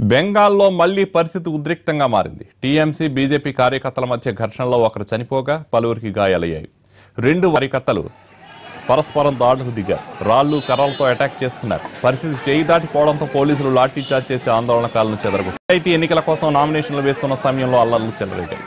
బెంగాల్లో మళ్ళీ పరిస్థితి ఉద్రిక్తంగా మారింది. టీఎంసీ బీజేపీ కార్యకర్తల మధ్య ఘర్షణలో ఒకరు చనిపోగా పలువురికి గాయాలయ్యాయి. రెండు కార్యకర్తలు పరస్పరం దాడులకు దిగారు. రాళ్ళు కర్రలతో అటాక్ చేసుకున్నారు. పరిస్థితి చేయి దాటిపోవడంతో పోలీసులు లాఠీచార్జ్ చేసి ఆందోళనకాలను చెదరగొట్టారు. అయితే ఎన్నికల కోసం నామినేషన్లు వేస్తున్న సమయంలో అల్లర్లు చెలరేగాయి.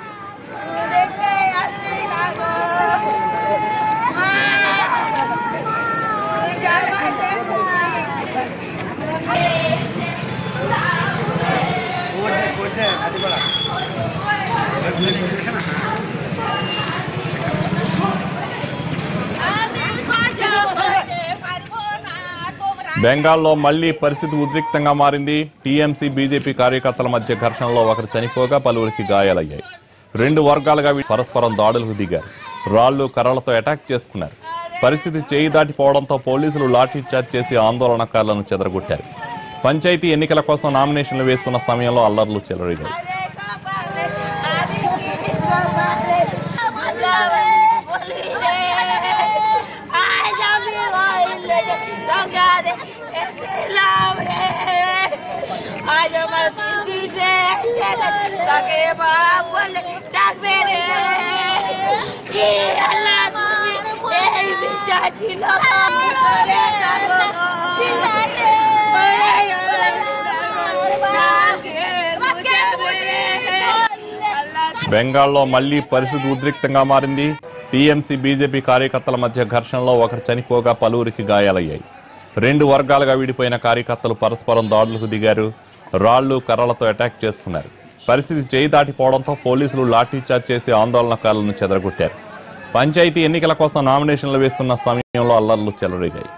బెంగాల్లో మళ్ళీ పరిస్థితి ఉద్రిక్తంగా మారింది. టీఎంసీ బీజేపీ కార్యకర్తల మధ్య ఘర్షణలో ఒకరు చనిపోగా పలువురికి గాయాలయ్యాయి. రెండు వర్గాలుగా పరస్పరం దాడులకు దిగారు. రాళ్ళు కర్రలతో అటాక్ చేసుకున్నారు. పరిస్థితి చేయి దాటిపోవడంతో పోలీసులు లాఠీచార్జ్ చేసి ఆందోళనకారులను చెదరగొట్టారు. పంచాయతీ ఎన్నికల కోసం నామినేషన్లు వేస్తున్న సమయంలో అల్లర్లు చెలరేగాయి. బెంగాల్లో మళ్ళీ పరిస్థితి ఉద్రిక్తంగా మారింది. టీఎంసీ బీజేపీ కార్యకర్తల మధ్య ఘర్షణలో ఒకరు చనిపోగా పలువురికి గాయాలయ్యాయి. రెండు వర్గాలుగా విడిపోయిన కార్యకర్తలు పరస్పరం దాడులకు దిగారు. రాళ్ళు కర్రలతో అటాక్ చేసుకున్నారు పరిస్థితి చేయి దాటిపోవడంతో పోలీసులు లాఠీచార్జ్ చేసి ఆందోళనకారులను చెదరగొట్టారు. పంచాయతీ ఎన్నికల కోసం నామినేషన్లు వేస్తున్న సమయంలో అల్లర్లు చెలరేగాయి.